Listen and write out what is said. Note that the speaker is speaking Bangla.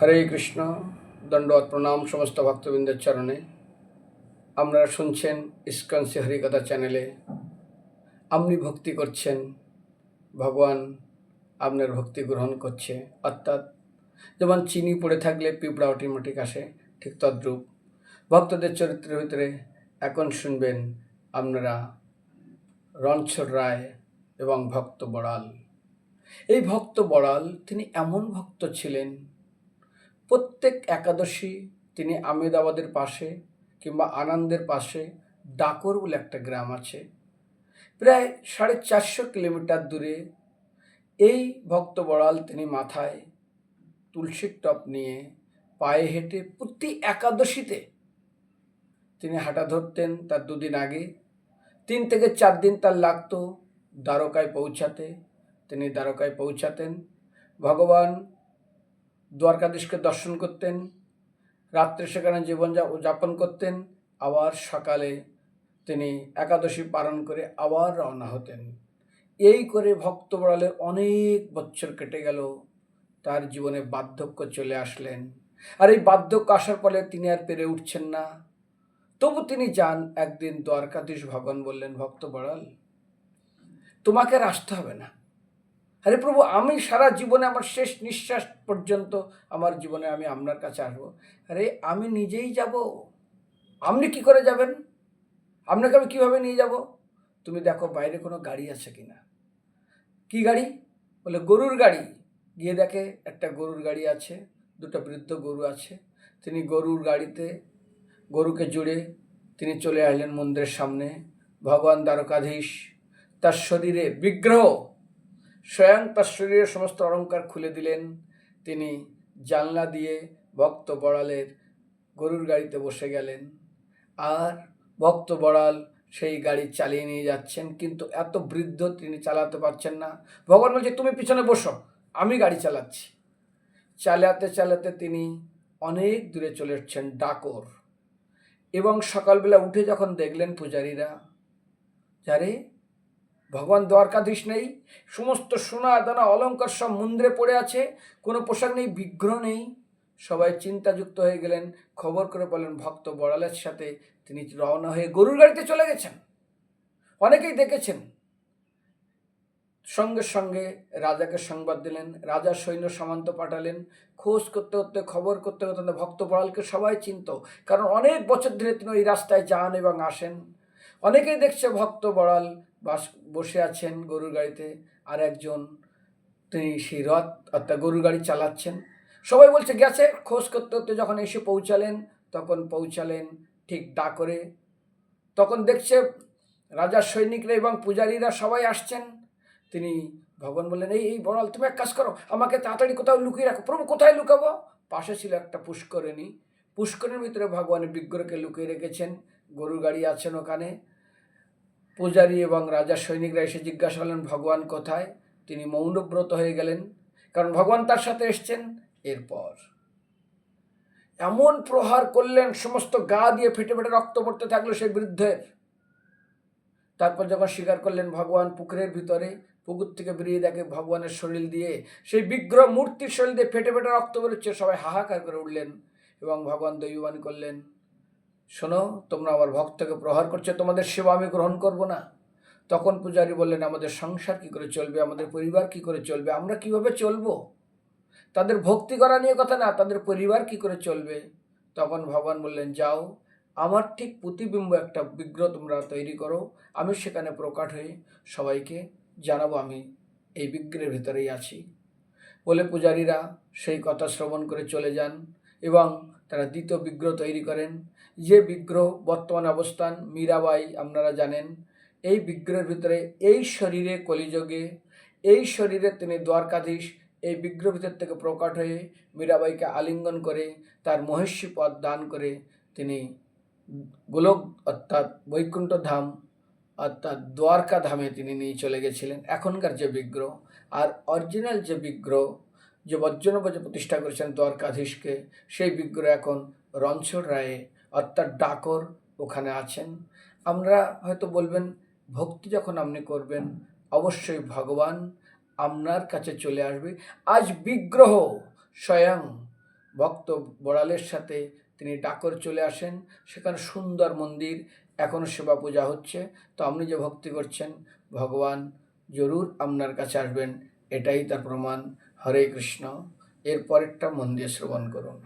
হরে কৃষ্ণ দণ্ডবত প্রণাম সমস্ত ভক্তবৃন্দের চরণে। আপনারা শুনছেন ইস্কন হরিকথা চ্যানেলে। আপনি ভক্তি করছেন, ভগবান আপনার ভক্তি গ্রহণ করছে। অর্থাৎ যেমন চিনি পড়ে থাকলে পিঁপড়া অটোমেটিক আসে ঠিক তদ্রূপ। ভক্তদের চরিত্রের ভিতরে এখন শুনবেন আপনারা রণছর রায় এবং ভক্ত বড়াল। এই ভক্ত বড়াল, তিনি এমন ভক্ত ছিলেন প্রত্যেক একাদশী তিনি আমেদাবাদের পাশে কিংবা আনন্দের পাশে ডাকর বলে একটা গ্রাম আছে। প্রায় সাড়ে চারশো কিলোমিটার দূরে এই ভক্ত বড়াল তিনি মাথায় তুলসীর টপ নিয়ে পায়ে হেঁটে প্রতি একাদশীতে তিনি হাঁটা ধরতেন তার দুদিন আগে। তিন থেকে চার দিন তার লাগতো দ্বারকায় পৌঁছাতে। তিনি দ্বারকায় পৌঁছাতেন। ভগবান দ্বারকাধীশকে দর্শন করতেন, রাত্রে সেখানে জীবন যাপন করতেন, আবার সকালে তিনি একাদশী পালন করে আবার রওনা হতেন। এই করে ভক্ত বড়ালের অনেক বছর কেটে গেল, তার জীবনে বার্ধক্য চলে আসলেন। আর এই বার্ধক্য আসার ফলে তিনি আর পেরে উঠছেন না। তবু তিনি যান একদিন দ্বারকাধীশ ভগবান বললেন, ভক্ত বড়াল, তোমাকে আর আসতে হবে না। আরে প্রভু, আমি সারা জীবনে আমার শেষ নিঃশ্বাস পর্যন্ত আমার জীবনে আমি আপনার কাছে আসব। আরে আমি নিজেই যাব। আপনি কি করে যাবেন? আপনাকে আমি কীভাবে নিয়ে যাব? তুমি দেখো বাইরে কোনো গাড়ি আছে কি না কী গাড়ি? বলে গরুর গাড়ি। গিয়ে দেখে একটা গরুর গাড়ি আছে, দুটো বৃদ্ধ গরু আছে। তিনি গরুর গাড়িতে গরুকে জুড়ে তিনি চলে আসলেন মন্দিরের সামনে। ভগবান দ্বারকাধীশ, তার শরীরে বিগ্রহ। স্বয়ং তার শরীরের সমস্ত অলঙ্কার খুলে দিলেন। তিনি জানলা দিয়ে ভক্ত বড়ালের গরুর গাড়িতে বসে গেলেন। আর ভক্ত বড়াল সেই গাড়ি চালিয়ে নিয়ে যাচ্ছেন, কিন্তু এত বৃদ্ধ তিনি চালাতে পারছেন না। ভগবান বলছে, তুমি পিছনে বসো, আমি গাড়ি চালাচ্ছি। চালাতে চালাতে তিনি অনেক দূরে চলে এসছেন ডাকর। এবং সকালবেলা উঠে যখন দেখলেন পূজারীরা, যারে ভগবান দ্বারকাধীশ নেই, সমস্ত সোনা, দানা অলঙ্কার সব মন্দিরে পড়ে আছে, কোনো পোশাক নেই, বিগ্রহ নেই। সবাই চিন্তাযুক্ত হয়ে গেলেন, খবর করে বলেন ভক্ত বড়ালের সাথে তিনি রওনা হয়ে গরুর গাড়িতে চলে গেছেন। অনেকেই দেখেছেন। সঙ্গে সঙ্গে রাজাকে সংবাদ দিলেন, রাজা সৈন্য সামন্ত পাঠালেন। খোঁজ করতে করতে, খবর করতে করতে, ভক্ত বড়ালকে সবাই চিনত, কারণ অনেক বছর ধরে তিনি ওই রাস্তায় যান এবং আসেন। অনেকেই দেখছে ভক্ত বড়াল বাস, বসে আছেন গরুর গাড়িতে। আর একজন তিনি সেই রথ, অর্থাৎ গরুর গাড়ি চালাচ্ছেন। সবাই বলছে, গেছে, খোঁজ করতে করতে যখন এসে পৌঁছালেন, তখন পৌঁছালেন ঠিক ডাকরে তখন দেখছে রাজার সৈনিকরা এবং পূজারীরা সবাই আসছেন। তিনি ভগবান বললেন, এই এই বড়াল, তুমি এক কাজ করো, আমাকে তাড়াতাড়ি কোথাও লুকিয়ে রাখো। প্রভু, কোথায় লুকাবো? পাশে ছিল একটা পুষ্করিণী। পুষ্করের ভিতরে ভগবানের বিগ্রহকে লুকিয়ে রেখেছেন। গরুর গাড়ি আছেন ওখানে। পূজারী এবং রাজার সৈনিকরা এসে জিজ্ঞাসা করলেন, ভগবান কোথায়? তিনি মৌনব্রত হয়ে গেলেন। কারণ ভগবান তার সাথে এসছেন এরপর। এমন প্রহার করলেন, সমস্ত গা দিয়ে ফেটে ফেটে রক্ত পড়তে থাকল সেই বৃদ্ধের। তারপর যখন স্বীকার করলেন, ভগবান পুকুরের ভিতরে, পুকুর থেকে বেরিয়ে দেখে ভগবানের শরীর দিয়ে সেই বিগ্রহ মূর্তির শরীর দিয়ে ফেটে ফেটে রক্ত বেরোচ্ছে। সবাই হাহাকার করে উঠলেন এবং ভগবান দৈবান করলেন। শোনো, তোমরা আমার ভক্তকে প্রহার করছ, তোমাদের সেবা আমি গ্রহণ করব না। তখন পূজারী বললেন, আমাদের সংসার কি করে চলবে, আমাদের পরিবার কি করে চলবে, আমরা কীভাবে চলবো? তাদের ভক্তি করা নিয়ে কথা না, তাদের পরিবার কি করে চলবে? তখন ভগবান বললেন, যাও, আমার ঠিক প্রতিবিম্ব একটা বিগ্রহ তোমরা তৈরি করো, আমি সেখানে প্রকাট হয়ে সবাইকে জানাব, আমি এই বিগ্রহের ভিতরেই আছি। বলে পূজারীরা সেই কথা শ্রবণ করে চলে যান। এবং তারা দ্বিতীয় বিগ্রহ তৈরি করেন। যে বিগ্রহ বর্তমান অবস্থান, মীরাবাই, আপনারা জানেন, এই বিগ্রহের ভিতরে এই শরীরে কলিযোগে, এই শরীরে তিনি দ্বারকাধীশ, এই বিগ্রহ ভিতর থেকে প্রকট হয়ে মীরাবাইকে আলিঙ্গন করে, তার মহেশ্বী পদ দান করে তিনি গোলক অর্থাৎ বৈকুণ্ঠ ধাম, অর্থাৎ দ্বারকা ধামে তিনি নিয়ে চলে গেছিলেন। এখনকার যে বিগ্রহ, আর অরিজিনাল যে বিগ্রহ যে বজ্রনবজে প্রতিষ্ঠা করেছেন দ্বারকাধীশকে, সেই বিগ্রহ এখন রণছড় রায়ে অর্থাৎ ডাকর ওখানে আছেন। আমরা হয়তো বলবেন, ভক্তি যখন আপনি করবেন, অবশ্যই ভগবান আপনার কাছে চলে আসবে। আজ বিগ্রহ স্বয়ং ভক্ত বড়ালের সাথে তিনি ডাকর চলে আসেন। সেখানে সুন্দর মন্দির এখনও সেবা পূজা হচ্ছে। তো আপনি যে ভক্তি করছেন, ভগবান জরুর আপনার কাছে আসবেন, এটাই তার প্রমাণ। হরে কৃষ্ণ এর পরেরটা মন দিয়ে শ্রবণ করুন।